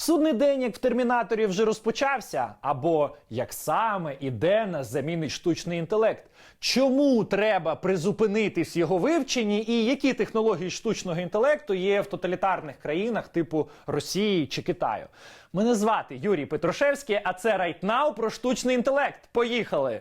Судний день, як в термінаторі, вже розпочався, або як саме і де нас замінить штучний інтелект. Чому треба призупинитись його вивченні, і які технології штучного інтелекту є в тоталітарних країнах типу Росії чи Китаю? Мене звати Юрій Петрушевський, а це Right Now про штучний інтелект. Поїхали!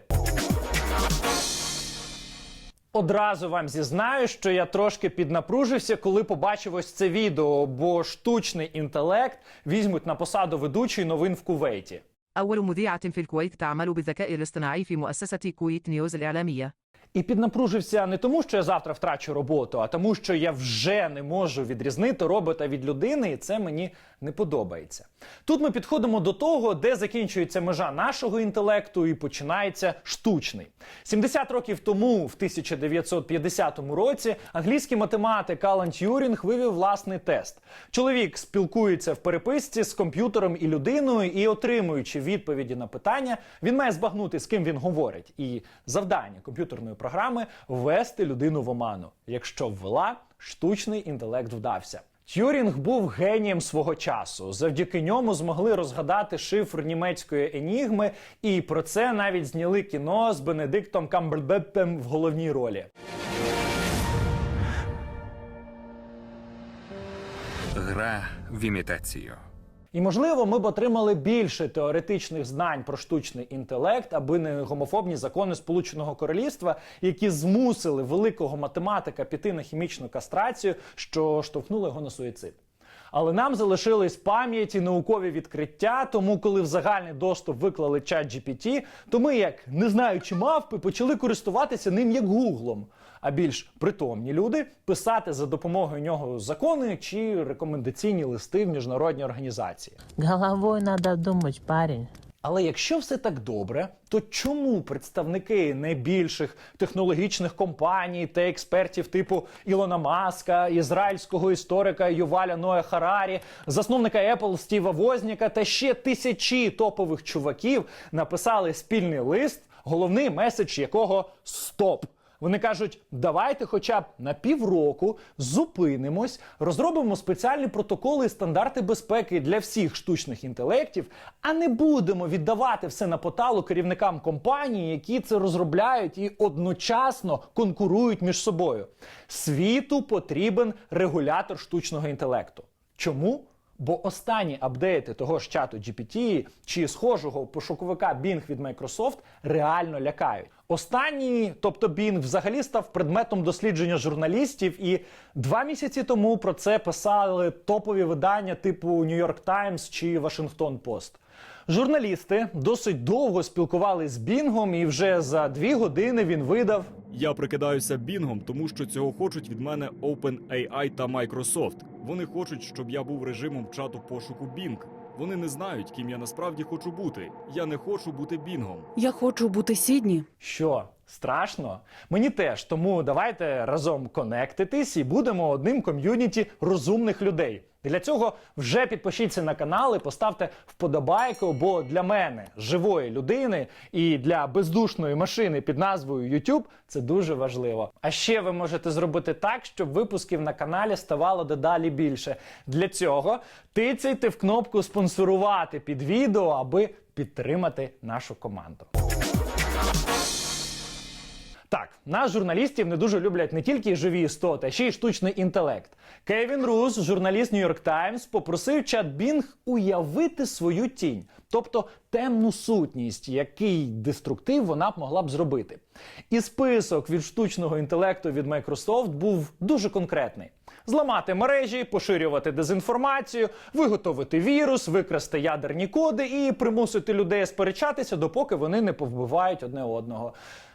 Одразу вам зізнаю, що я трошки піднапружився, коли побачив ось це відео, бо штучний інтелект візьмуть на посаду ведучої новин в Кувейті. أول مذيعة في الكويت تعمل بالذكاء الاصطناعي في مؤسسة كويت نيوز الإعلامية і піднапружився не тому, що я завтра втрачу роботу, а тому, що я вже не можу відрізнити робота від людини, і це мені не подобається. Тут ми підходимо до того, де закінчується межа нашого інтелекту і починається штучний. 70 років тому, в 1950 році, англійський математик Алан Т'юрінг вивів власний тест. Чоловік спілкується в переписці з комп'ютером і людиною, і отримуючи відповіді на питання, він має збагнути, з ким він говорить. І завдання комп'ютерної програми ввести людину в оману. Якщо ввела, штучний інтелект вдався. Т'юрінг був генієм свого часу. Завдяки ньому змогли розгадати шифр німецької енігми, і про це навіть зняли кіно з Бенедиктом Камбербеттем в головній ролі. Гра в імітацію. І можливо, ми б отримали більше теоретичних знань про штучний інтелект, аби не гомофобні закони Сполученого Королівства, які змусили великого математика піти на хімічну кастрацію, що штовхнуло його на суїцид. Але нам залишились пам'яті наукові відкриття. Тому, коли в загальний доступ виклали чат GPT, то ми, як не знаючи мавпи, почали користуватися ним як гуглом. А більш притомні люди писати за допомогою нього закони чи рекомендаційні листи в міжнародні організації. Головою треба думать, парень. Але якщо все так добре, то чому представники найбільших технологічних компаній та експертів типу Ілона Маска, ізраїльського історика Юваля Ноя Харарі, засновника Apple Стіва Возніка та ще тисячі топових чуваків написали спільний лист, головний меседж якого стоп. Вони кажуть, давайте хоча б на півроку зупинимось, розробимо спеціальні протоколи і стандарти безпеки для всіх штучних інтелектів, а не будемо віддавати все на поталу керівникам компаній, які це розробляють і одночасно конкурують між собою. Світу потрібен регулятор штучного інтелекту. Чому? Бо останні апдейти того ж чату GPT чи схожого пошуковика Bing від Microsoft реально лякають. Останній, тобто Bing, взагалі став предметом дослідження журналістів, і два місяці тому про це писали топові видання типу New York Times чи Washington Post. Журналісти досить довго спілкувалися з Бінгом, і вже за дві години він видав Я прикидаюся бінгом, тому що цього хочуть від мене OpenAI та Microsoft. Вони хочуть, щоб я був режимом чату пошуку Bing. Вони не знають, ким я насправді хочу бути. Я не хочу бути бінгом. Я хочу бути Сідні. Що страшно? Мені теж. Тому давайте разом конектитись і будемо одним ком'юніті розумних людей. Для цього вже підпишіться на канал і поставте вподобайку, бо для мене, живої людини, і для бездушної машини під назвою YouTube це дуже важливо. А ще ви можете зробити так, щоб випусків на каналі ставало дедалі більше. Для цього тицяйте в кнопку спонсорувати під відео, аби підтримати нашу команду. Так, нас журналістів не дуже люблять не тільки живі істоти, а ще й штучний інтелект. Кевін Рус, журналіст York Times, попросив чат Bing уявити свою тінь, тобто темну сутність, який деструктив вона б могла б зробити. І список від штучного інтелекту від Microsoft був дуже конкретний: зламати мережі, поширювати дезінформацію, виготовити вірус, викрасти ядерні коди і примусити людей сперечатися, допоки вони не повбивають одне одного.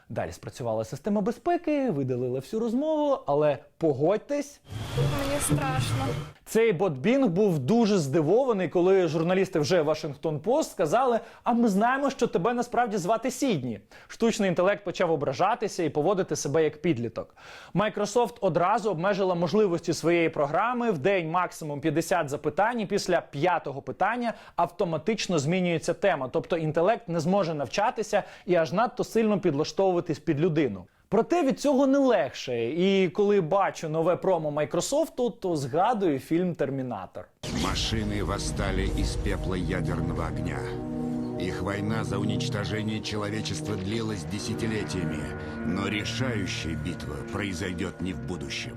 Далі спрацювала система безпеки, видалила всю розмову, але погодьтесь, Мені страшно. Цей бот Бінг був дуже здивований, коли журналісти вже Вашингтон Пост сказали: А ми знаємо, що тебе насправді звати Сідні. Штучний інтелект почав ображатися і поводити себе як підліток. Microsoft одразу обмежила можливості своєї програми в день максимум 50 запитань. і Після п'ятого питання автоматично змінюється тема, тобто інтелект не зможе навчатися і аж надто сильно підлаштовуватись під людину. Проте від цього не легше. І коли бачу нове промо Майкрософту, то згадую фільм Термінатор. Машины восстали из пепла ядерного огня. Их война за уничтожение человечества длилась десятилетиями, но решающая битва произойдет не в будущем.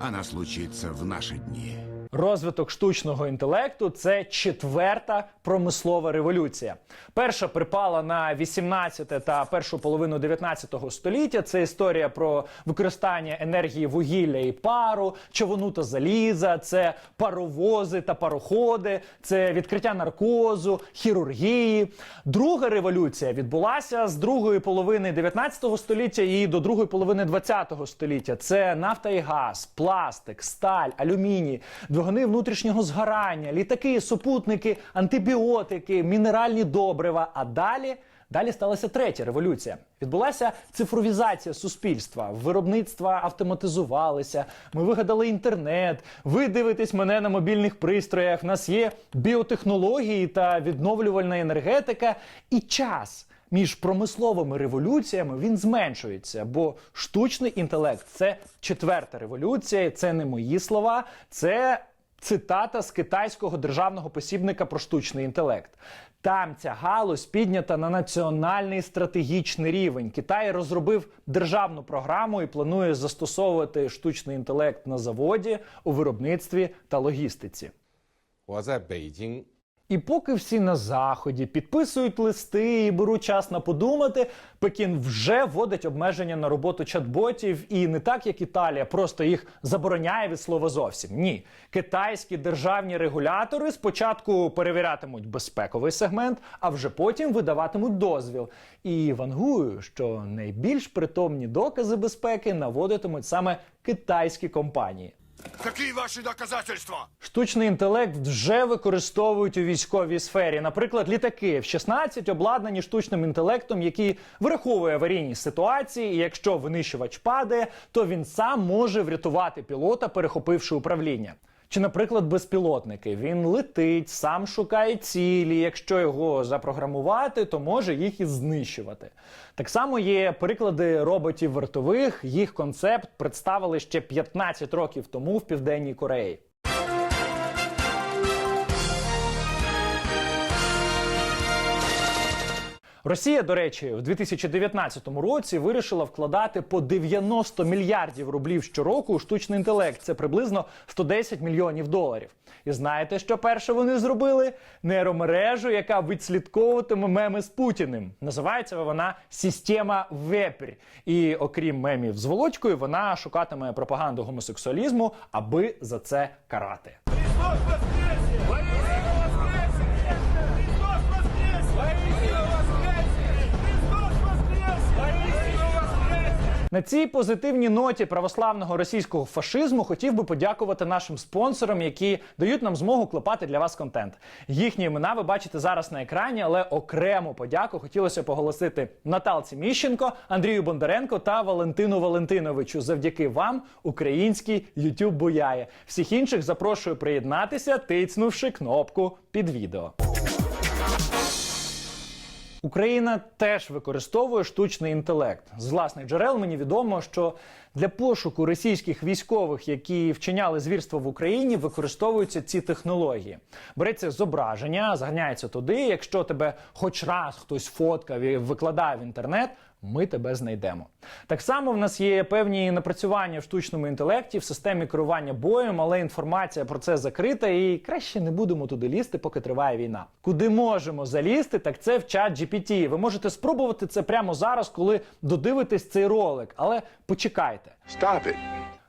Она случится в наши дни. Розвиток штучного інтелекту це четверта промислова революція. Перша припала на 18 та першу половину 19 століття. Це історія про використання енергії вугілля і пару, човуну та заліза, це паровози та пароходи, це відкриття наркозу, хірургії. Друга революція відбулася з другої половини 19 століття і до другої половини 20 століття. Це нафта і газ, пластик, сталь, алюміній, двигуни внутрішнього згорання, літаки, супутники, антибіотики, мінеральні добрива. А далі. Далі сталася третя революція. Відбулася цифровізація суспільства, виробництва автоматизувалися. Ми вигадали інтернет. Ви дивитесь мене на мобільних пристроях. В нас є біотехнології та відновлювальна енергетика і час. Між промисловими революціями він зменшується, бо штучний інтелект це четверта революція. Це не мої слова, це цитата з китайського державного посібника про штучний інтелект. Там ця галузь піднята на національний стратегічний рівень. Китай розробив державну програму і планує застосовувати штучний інтелект на заводі, у виробництві та логістиці. 我在北京 і поки всі на заході підписують листи і беруть час на подумати, Пекін вже вводить обмеження на роботу чат-ботів і не так, як Італія, просто їх забороняє від слова зовсім. Ні, китайські державні регулятори спочатку перевірятимуть безпековий сегмент, а вже потім видаватимуть дозвіл. І вангую, що найбільш притомні докази безпеки наводитимуть саме китайські компанії. Какие ваши доказательства? Штучний інтелект вже використовують у військовій сфері. Наприклад, літаки в 16 обладнані штучним інтелектом, який враховує аварійні ситуації. І якщо винищувач падає, то він сам може врятувати пілота, перехопивши управління. Чи, наприклад, безпілотники. Він летить, сам шукає цілі. Якщо його запрограмувати, то може їх і знищувати. Так само є приклади роботів вартових. Їх концепт представили ще 15 років тому в Південній Кореї. Росія, до речі, в 2019 році вирішила вкладати по 90 мільярдів рублів щороку у штучний інтелект. Це приблизно 110 мільйонів доларів. І знаєте, що перше вони зробили? Нейромережу, яка відслідковуватиме меми з Путіним. Називається вона Система Вепрь. І окрім мемів з волочкою, вона шукатиме пропаганду гомосексуалізму, аби за це карати. На цій позитивній ноті православного російського фашизму хотів би подякувати нашим спонсорам, які дають нам змогу клепати для вас контент. Їхні імена ви бачите зараз на екрані, але окрему подяку хотілося поголосити Наталці Міщенко, Андрію Бондаренко та Валентину Валентиновичу. Завдяки вам український YouTube буяє. Всіх інших запрошую приєднатися, тицнувши кнопку під відео. Україна теж використовує штучний інтелект. З власних джерел мені відомо, що для пошуку російських військових, які вчиняли звірство в Україні, використовуються ці технології. Береться зображення, заганяється туди. Якщо тебе хоч раз хтось фоткав і викладає в інтернет, ми тебе знайдемо. Так само в нас є певні напрацювання в штучному інтелекті в системі керування боєм, але інформація про це закрита, і краще не будемо туди лізти, поки триває війна. Куди можемо залізти, так це в чат GPT. Ви можете спробувати це прямо зараз, коли додивитесь цей ролик. Але почекайте. Stop it.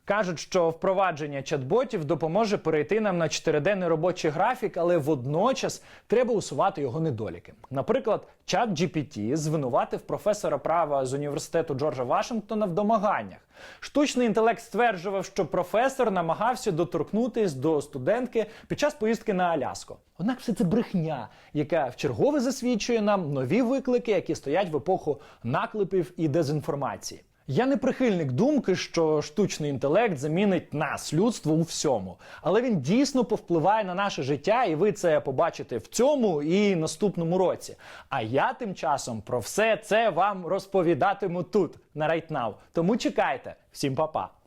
Кажуть, що впровадження чат-ботів допоможе перейти нам на чотириденний робочий графік, але водночас треба усувати його недоліки. Наприклад, чат GPT звинуватив професора права з університету Джорджа Вашингтона в домаганнях. Штучний інтелект стверджував, що професор намагався доторкнутись до студентки під час поїздки на Аляску. Однак все це брехня, яка вчергове засвідчує нам нові виклики, які стоять в епоху наклепів і дезінформації. Я не прихильник думки, що штучний інтелект замінить нас, людство у всьому. Але він дійсно повпливає на наше життя, і ви це побачите в цьому і наступному році. А я тим часом про все це вам розповідатиму тут, на Right Now. Тому чекайте. Всім па-па!